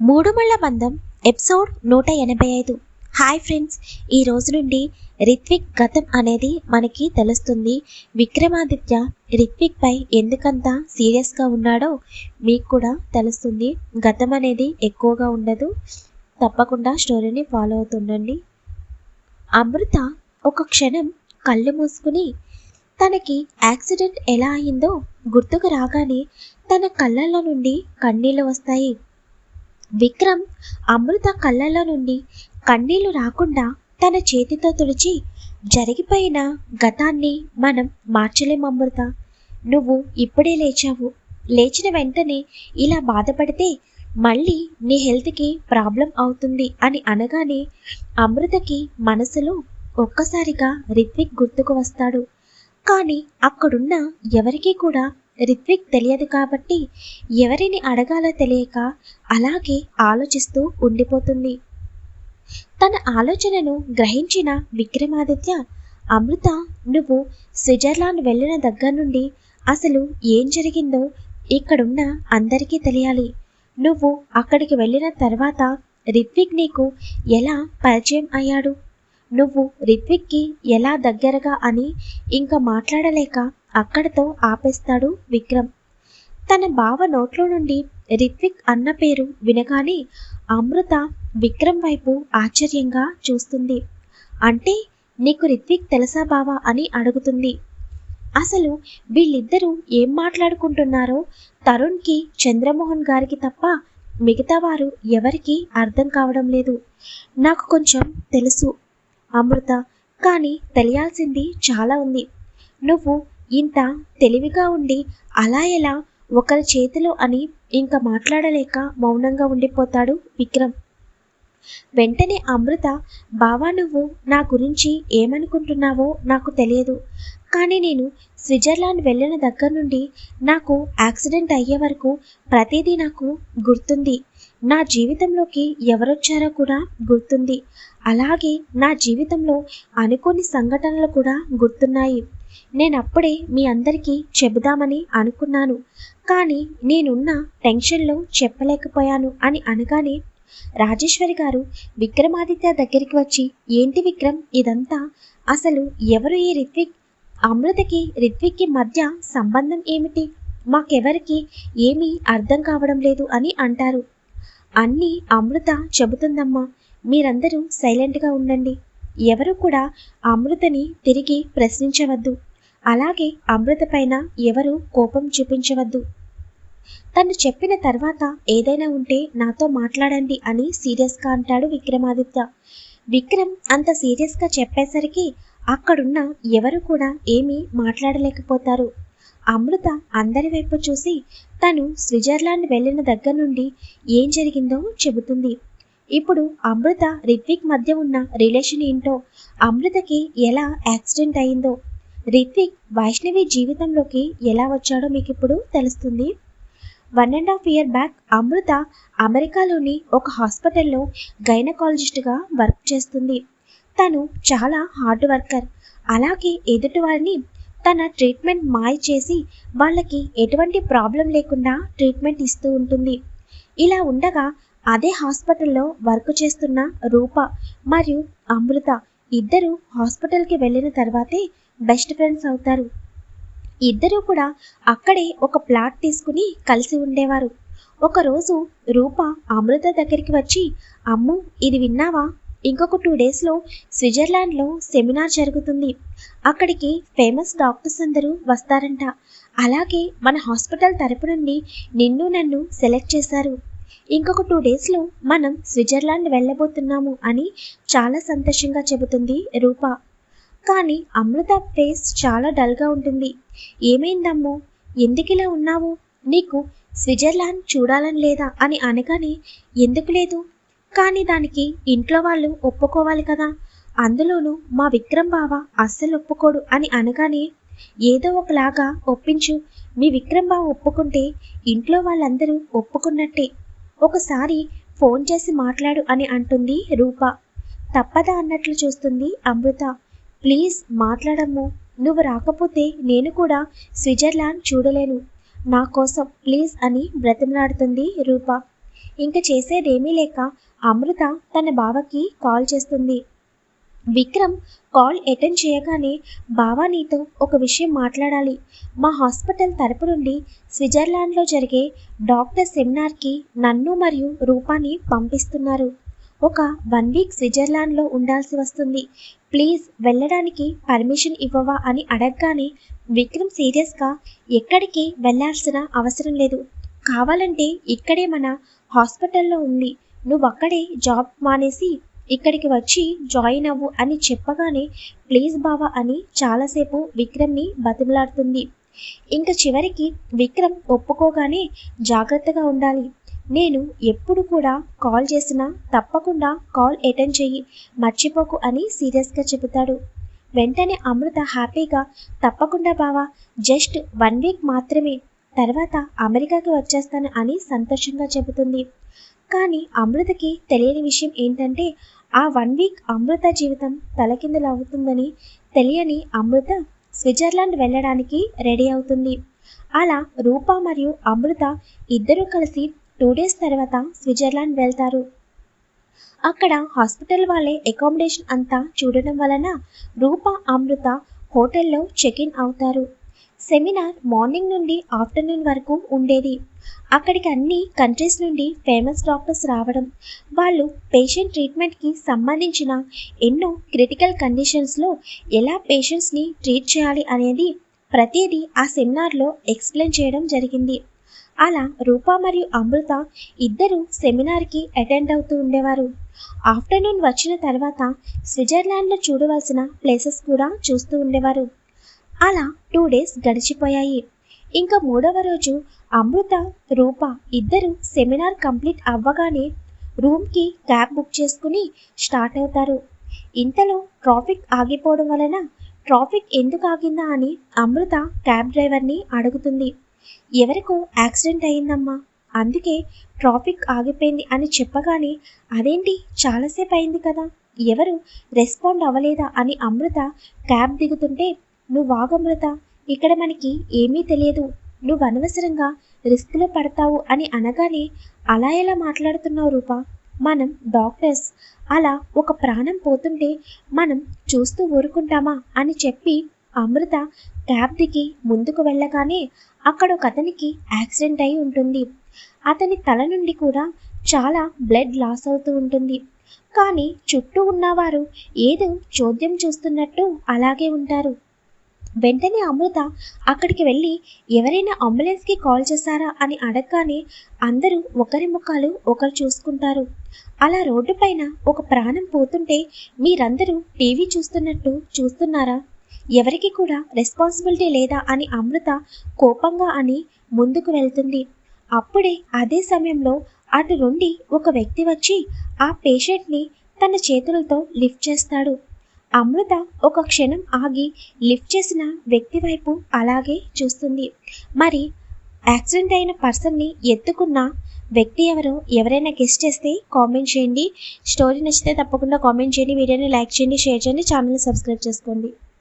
మూడుమళ్ళ బంధం ఎపిసోడ్ నూట ఎనభై ఐదు. హాయ్ ఫ్రెండ్స్ ఈ రోజు నుండి రిత్విక్ గతం అనేది మనకి తెలుస్తుంది. విక్రమాదిత్య రిత్విక్ పై ఎందుకంత సీరియస్గా ఉన్నాడో మీకు కూడా తెలుస్తుంది. గతం అనేది ఎక్కువగా ఉండదు. తప్పకుండా స్టోరీని ఫాలో అవుతుండండి. అమృత ఒక క్షణం కళ్ళు మూసుకుని తనకి యాక్సిడెంట్ ఎలా అయిందో గుర్తుకు రాగానే తన కళ్ళల్లో నుండి కన్నీళ్ళు వస్తాయి. విక్రమ్ అమృత కళ్ళలో నుండి కన్నీళ్ళు రాకుండా తన చేతితో తుడిచి జరిగిపోయిన గతాన్ని మనం మార్చలేం అమృత. నువ్వు ఇప్పుడే లేచావు. లేచిన వెంటనే ఇలా బాధపడితే మళ్ళీ నీ హెల్త్కి ప్రాబ్లం అవుతుంది అని అనగానే అమృతకి మనసులో ఒక్కసారిగా రిత్విక్ గుర్తుకు వస్తాడు. కానీ అక్కడున్న ఎవరికీ కూడా రిత్విక్ తెలియదు కాబట్టి ఎవరిని అడగాలో తెలియక అలాగే ఆలోచిస్తూ ఉండిపోతుంది. తన ఆలోచనను గ్రహించిన విక్రమాదిత్య అమృత నువ్వు స్విట్జర్లాండ్ వెళ్ళిన దగ్గర నుండి అసలు ఏం జరిగిందో ఇక్కడున్న అందరికీ తెలియాలి. నువ్వు అక్కడికి వెళ్ళిన తర్వాత రిత్విక్ నీకు ఎలా పరిచయం అయ్యాడు? నువ్వు రిత్విక్కి ఎలా దగ్గరగా అని ఇంకా మాట్లాడలేక అక్కడతో ఆపేస్తాడు విక్రమ్. తన బావ నోట్లో నుండి రిత్విక్ అన్న పేరు వినగానే అమృత విక్రమ్ వైపు ఆశ్చర్యంగా చూస్తుంది. అంటే నీకు రిత్విక్ తెలుసా బావా అని అడుగుతుంది. అసలు వీళ్ళిద్దరూ ఏం మాట్లాడుకుంటున్నారో తరుణ్కి చంద్రమోహన్ గారికి తప్ప మిగతా వారు ఎవరికి అర్థం కావడం లేదు. నాకు కొంచెం తెలుసు అమృత కానీ తెలియాల్సింది చాలా ఉంది. నువ్వు ఇంత తెలివిగా ఉండి అలా ఎలా ఒకరి చేతిలో అని ఇంకా మాట్లాడలేక మౌనంగా ఉండిపోతాడు విక్రమ్. వెంటనే అమృత బావా నువ్వు నా గురించి ఏమనుకుంటున్నావో నాకు తెలియదు. కానీ నేను స్విట్జర్లాండ్ వెళ్ళిన దగ్గర నుండి నాకు యాక్సిడెంట్ అయ్యే వరకు ప్రతిదీ నాకు గుర్తుంది. నా జీవితంలోకి ఎవరొచ్చారో కూడా గుర్తుంది. అలాగే నా జీవితంలో అనుకోని సంఘటనలు కూడా గుర్తున్నాయి. నేను అప్పుడే మీ అందరికీ చెబుదామని అనుకున్నాను. కానీ నేనున్న టెన్షన్లో చెప్పలేకపోయాను అని అనగానే రాజేశ్వరి గారు విక్రమాదిత్య దగ్గరికి వచ్చి ఏంటి విక్రమ్ ఇదంతా? అసలు ఎవరు ఈ రిత్విక్? అమృతకి రిత్విక్కి మధ్య సంబంధం ఏమిటి? మాకెవరికి ఏమీ అర్థం కావడం లేదు అని అంటారు. అన్నీ అమృత చెబుతుందమ్మా. మీరందరూ సైలెంట్గా ఉండండి. ఎవరు కూడా అమృతని తిరిగి ప్రశ్నించవద్దు. అలాగే అమృత పైన ఎవరు కోపం చూపించవద్దు. తను చెప్పిన తర్వాత ఏదైనా ఉంటే నాతో మాట్లాడండి అని సీరియస్గా అంటాడు విక్రమాదిత్య. విక్రమ్ అంత సీరియస్గా చెప్పేసరికి అక్కడున్న ఎవరు కూడా ఏమీ మాట్లాడలేకపోతారు. అమృత అందరి వైపు చూసి తను స్విట్జర్లాండ్ వెళ్ళిన దగ్గర నుండి ఏం జరిగిందో చెబుతుంది. ఇప్పుడు అమృత రిత్విక్ మధ్య ఉన్న రిలేషన్ ఏంటో? అమృతకి ఎలా యాక్సిడెంట్ అయిందో? రిత్విక్ వైష్ణవి జీవితంలోకి ఎలా వచ్చాడో మీకు ఇప్పుడు తెలుస్తుంది. One and half year back Amrutha అమెరికాలోని ఒక హాస్పిటల్లో గైనకాలజిస్ట్గా వర్క్ చేస్తుంది. తను చాలా హార్డ్ వర్కర్ అలాగే ఎదుటి వారిని తన ట్రీట్మెంట్ మాయ చేసి వాళ్ళకి ఎటువంటి ప్రాబ్లం లేకుండా ట్రీట్మెంట్ ఇస్తూ ఉంటుంది. ఇలా ఉండగా అదే హాస్పిటల్లో వర్క్ చేస్తున్న రూప మరియు అమృత ఇద్దరు హాస్పిటల్కి వెళ్ళిన తర్వాతే బెస్ట్ ఫ్రెండ్స్ అవుతారు. ఇద్దరూ కూడా అక్కడే ఒక ప్లాట్ తీసుకుని కలిసి ఉండేవారు. ఒకరోజు రూప అమృత దగ్గరికి వచ్చి అమ్ము ఇది విన్నావా? ఇంకొక టూ డేస్లో స్విట్జర్లాండ్లో సెమినార్ జరుగుతుంది. అక్కడికి ఫేమస్ డాక్టర్స్ అందరూ వస్తారంట. అలాగే మన హాస్పిటల్ తరపు నుండి నిన్ను నన్ను సెలెక్ట్ చేశారు. ఇంకొక టూ డేస్లో మనం స్విట్జర్లాండ్ వెళ్ళబోతున్నాము అని చాలా సంతోషంగా చెబుతుంది రూప. కానీ అమృత ఫేస్ చాలా డల్గా ఉంటుంది. ఏమైందమ్మో? ఎందుకు ఇలా ఉన్నావు? నీకు స్విట్జర్లాండ్ చూడాలని లేదా అని అనగానే ఎందుకు లేదు? కానీ దానికి ఇంట్లో వాళ్ళు ఒప్పుకోవాలి కదా. అందులోనూ మా విక్రమ్ బావ అస్సలు ఒప్పుకోడు అని అనగానే ఏదో ఒకలాగా ఒప్పించు. మీ విక్రమ్ బావ ఒప్పుకుంటే ఇంట్లో వాళ్ళందరూ ఒప్పుకున్నట్టే. ఒకసారి ఫోన్ చేసి మాట్లాడు అని అంటుంది రూప. తప్పదా అన్నట్లు చూస్తుంది అమృత. ప్లీజ్ మాట్లాడము నువ్వు రాకపోతే నేను కూడా స్విట్జర్లాండ్ చూడలేను. నా కోసం ప్లీజ్ అని బ్రతిమలాడుతుంది రూప. ఇంక చేసేదేమీ లేక అమృత తన బావకి కాల్ చేస్తుంది. విక్రమ్ కాల్ అటెండ్ చేయగానే బావా నీతో ఒక విషయం మాట్లాడాలి. మా హాస్పిటల్ తరపు నుండి స్విట్జర్లాండ్లో జరిగే డాక్టర్ సెమినార్కి నన్ను మరియు రూపాని పంపిస్తున్నారు. ఒక వన్ వీక్ స్విట్జర్లాండ్లో ఉండాల్సి వస్తుంది. ప్లీజ్ వెళ్ళడానికి పర్మిషన్ ఇవ్వవా? అని అడగగానే విక్రమ్ సీరియస్గా ఎక్కడికి వెళ్ళాల్సిన అవసరం లేదు. కావాలంటే ఇక్కడే మన హాస్పిటల్లో ఉంది. నువ్వు అక్కడే జాబ్ మానేసి ఇక్కడికి వచ్చి జాయిన్ అవ్వు అని చెప్పగానే ప్లీజ్ బావా అని చాలాసేపు విక్రమ్ని బతిమలాడుతుంది. ఇంకా చివరికి విక్రమ్ ఒప్పుకోగానే జాగ్రత్తగా ఉండాలి. నేను ఎప్పుడు కూడా కాల్ చేసినా తప్పకుండా కాల్ అటెండ్ చెయ్యి మర్చిపోకు అని సీరియస్గా చెబుతాడు. వెంటనే అమృత హ్యాపీగా తప్పకుండా బావా జస్ట్ వన్ వీక్ మాత్రమే తర్వాత అమెరికాకి వచ్చేస్తాను అని సంతోషంగా చెబుతుంది. కానీ అమృతకి తెలియని విషయం ఏంటంటే ఆ వన్ వీక్ అమృత జీవితం తలకిందులవుతుందని తెలియని అమృత స్విట్జర్లాండ్ వెళ్ళడానికి రెడీ అవుతుంది. అలా రూప మరియు అమృత ఇద్దరూ కలిసి టూ డేస్ తర్వాత స్విట్జర్లాండ్ వెళ్తారు. అక్కడ హాస్పిటల్ వాళ్ళే అకామిడేషన్ అంతా చూడడం వలన రూప అమృత హోటల్లో చెక్ ఇన్ అవుతారు. సెమినార్ మార్నింగ్ నుండి ఆఫ్టర్నూన్ వరకు ఉండేది. అక్కడికి అన్ని కంట్రీస్ నుండి ఫేమస్ డాక్టర్స్ రావడం వాళ్ళు పేషెంట్ ట్రీట్మెంట్కి సంబంధించిన ఎన్నో క్రిటికల్ కండిషన్స్లో ఎలా పేషెంట్స్ని ట్రీట్ చేయాలి అనేది ప్రతిదీ ఆ సెమినార్లో ఎక్స్ప్లెయిన్ చేయడం జరిగింది. అలా రూప మరియు అమృత ఇద్దరు సెమినార్కి అటెండ్ అవుతూ ఉండేవారు. ఆఫ్టర్నూన్ వచ్చిన తర్వాత స్విట్జర్లాండ్లో చూడవలసిన ప్లేసెస్ కూడా చూస్తూ ఉండేవారు. అలా టూ డేస్ గడిచిపోయాయి. ఇంకా మూడవ రోజు అమృత రూప ఇద్దరు సెమినార్ కంప్లీట్ అవ్వగానే రూమ్కి క్యాబ్ బుక్ చేసుకుని స్టార్ట్ అవుతారు. ఇంతలో ట్రాఫిక్ ఆగిపోవడం వలన ట్రాఫిక్ ఎందుకు ఆగిందా అని అమృత క్యాబ్ డ్రైవర్ని అడుగుతుంది. ఎవరికో యాక్సిడెంట్ అయిందమ్మా అందుకే ట్రాఫిక్ ఆగిపోయింది అని చెప్పగానే అదేంటి చాలాసేపు అయింది కదా ఎవరు రెస్పాండ్ అవ్వలేదా అని అమృత క్యాబ్ దిగుతుంటే నువ్వు వాగమృత ఇక్కడ మనకి ఏమీ తెలియదు నువ్వు అనవసరంగా రిస్క్లో పడతావు అని అనగానే అలా ఎలా మాట్లాడుతున్నావు రూప? మనం డాక్టర్స్. అలా ఒక ప్రాణం పోతుంటే మనం చూస్తూ ఊరుకుంటామా అని చెప్పి అమృత క్యాబ్ దిగి ముందుకు వెళ్ళగానే అక్కడ ఒక అతనికి యాక్సిడెంట్ అయి ఉంటుంది. అతని తల నుండి కూడా చాలా బ్లడ్ లాస్ అవుతూ ఉంటుంది. కానీ చుట్టూ ఉన్నవారు ఏదో చోద్యం చూస్తున్నట్టు అలాగే ఉంటారు. వెంటనే అమృత అక్కడికి వెళ్ళి ఎవరైనా అంబులెన్స్కి కాల్ చేశారా? అని అడగగానే అందరూ ఒకరి ముఖాలు ఒకరు చూసుకుంటారు. అలా రోడ్డు పైన ఒక ప్రాణం పోతుంటే మీరందరూ టీవీ చూస్తున్నట్టు చూస్తున్నారా? ఎవరికి కూడా రెస్పాన్సిబిలిటీ లేదా అని అమృత కోపంగా అని ముందుకు వెళ్తుంది. అప్పుడే అదే సమయంలో అటు నుండి ఒక వ్యక్తి వచ్చి ఆ పేషెంట్ని తన చేతులతో లిఫ్ట్ చేస్తాడు. అమృత ఒక క్షణం ఆగి లిఫ్ట్ చేసిన వ్యక్తి వైపు అలాగే చూస్తుంది. మరి యాక్సిడెంట్ అయిన పర్సన్ని ఎత్తుకున్న వ్యక్తి ఎవరో ఎవరైనా గెస్ట్ చేస్తే కామెంట్ చేయండి. స్టోరీ నచ్చితే తప్పకుండా కామెంట్ చేయండి. వీడియోని లైక్ చేయండి షేర్ చేయండి ఛానల్ని సబ్స్క్రైబ్ చేసుకోండి.